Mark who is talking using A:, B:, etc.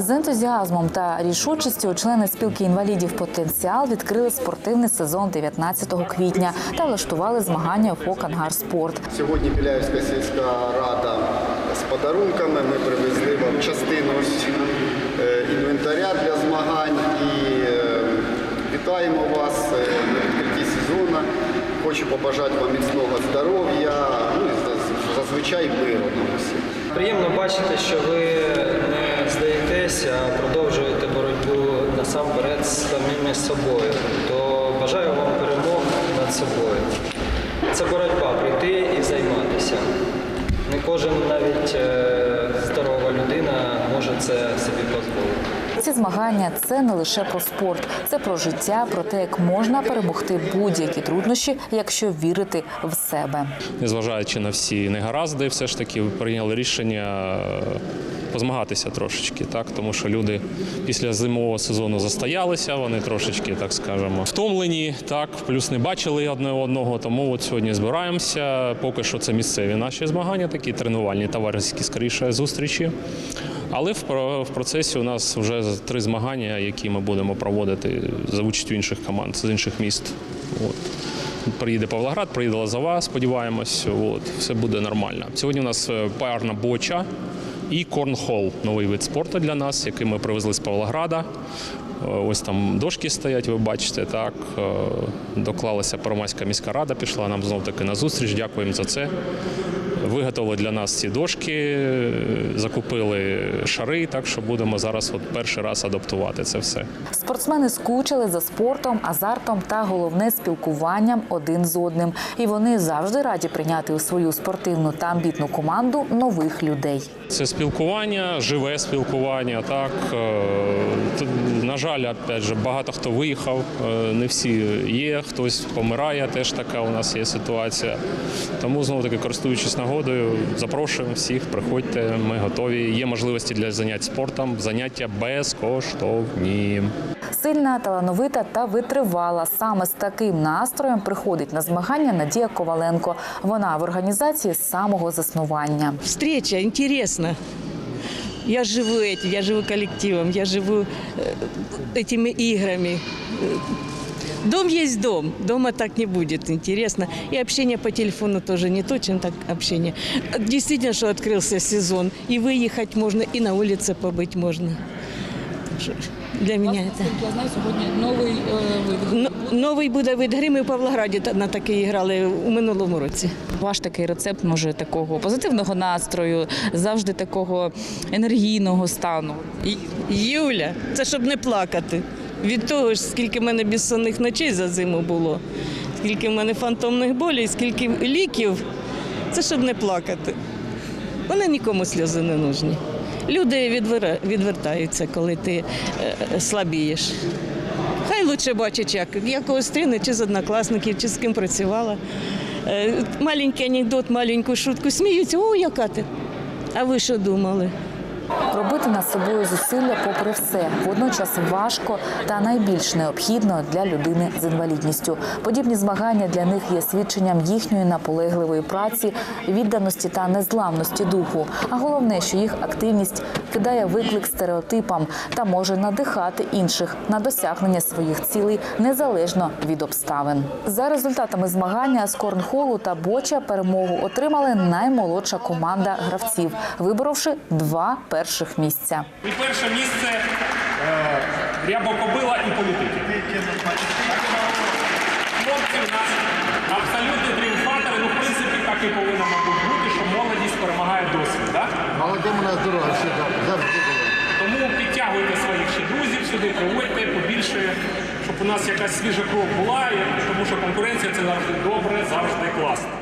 A: З ентузіазмом та рішучістю члени спілки інвалідів Потенціал відкрили спортивний сезон 19 квітня та влаштували змагання у ФОК Спорт».
B: Сьогодні Біляївська сільська рада з подарунками. Ми привезли вам частину е, інвентаря для змагань і е, вітаємо вас е, на відкритті сезону. Хочу побажати вам міцного здоров'я, ну і зазвичай миру усім.
C: Приємно бачити, що ви а продовжуєте боротьбу насамперед з самими собою. То бажаю вам перемог над собою. Це боротьба прийти і займатися. Не кожен навіть е, здорова людина може це собі дозволити.
A: Ці змагання це не лише про спорт, це про життя, про те, як можна перемогти будь-які труднощі, якщо вірити в себе.
D: незважаючи на всі негаразди, все ж таки прийняли рішення е, позмагатися трошечки, так тому що люди після зимового сезону застоялися, вони трошечки, так скажемо, втомлені, так плюс не бачили одне одного. Тому от сьогодні збираємося. Поки що це місцеві наші змагання, такі тренувальні, товариські скоріше зустрічі. Але в, процесі у нас вже три змагання, які ми будемо проводити за участю інших команд з інших міст. От. Приїде Павлоград, приїде Лозова, сподіваємось, от, все буде нормально. Сьогодні у нас е, парна боча і корнхол новий вид спорту для нас, який ми привезли з Павлограда. Е, Ось там дошки стоять, ви бачите, так. Е, Доклалася Первомайська міська рада, пішла нам знов таки на зустріч. Дякуємо за це. Виготовили для нас ці дошки, е, закупили шари, так що будемо зараз от перший раз адаптувати це все.
A: Спортсмени скучили за спортом, азартом та головне спілкуванням один з одним. І вони завжди раді прийняти у свою спортивну та амбітну команду нових людей.
D: Це спілкування, живе спілкування. Так на жаль, опять же, багато хто виїхав, е, не всі є. Хтось помирає. Теж така у нас є ситуація. Тому знову таки, користуючись нагодою, запрошуємо всіх. Приходьте, ми готові. Є можливості для занять спортом. Заняття безкоштовні.
A: Сильна, талановита та витривала. Саме з таким настроєм приходить на змагання Надія Коваленко. Вона в організації з самого заснування.
E: встреча, интересно. Я живу этим, я живу коллективом, я живу э, этими играми. Дом есть дом, дома так не будет, интересно. И общение по телефону тоже не то, чем так общение. Действительно, что открылся сезон, и выехать можно, и на улице побыть можно. Для мене це.
F: Я знаю, сьогодні новий е, вид.
E: Новий буде вид гри. Ми в Павлограді та- на такий грали у минулому році.
F: Ваш такий рецепт може такого позитивного настрою, завжди такого енергійного стану.
E: Юля, це щоб не плакати. Від того ж, скільки в мене безсонних ночей за зиму було, скільки в мене фантомних болей, скільки ліків, це щоб не плакати. Вони нікому сльози не нужні. Люди відвер... відвертаються, коли ти е, слабієш. Хай лучше бачить, як я стріне, чи з однокласників, чи з ким працювала. Е, Маленький анекдот, маленьку шутку сміються, о, яка ти. А ви що думали?
A: Робити над собою зусилля попри все, водночас важко та найбільш необхідно для людини з інвалідністю. Подібні змагання для них є свідченням їхньої наполегливої праці, відданості та незламності духу. А головне, що їх активність кидає виклик стереотипам та може надихати інших на досягнення своїх цілей незалежно від обставин. За результатами змагання з корнхолу та боча перемогу отримали наймолодша команда гравців, виборовши два перших місця.
G: І перше місце е, Рябокобила і політики. Хлопці у нас абсолютні тріумфатори. Ну, в принципі, так і повинно, мабуть, бути, що молодість перемагає досвід. Так?
B: Молодим у нас дорога всі завжди була.
G: Тому підтягуйте своїх ще друзів сюди, проводьте побільше, щоб у нас якась свіжа кров була, тому що конкуренція це завжди добре, завжди класно.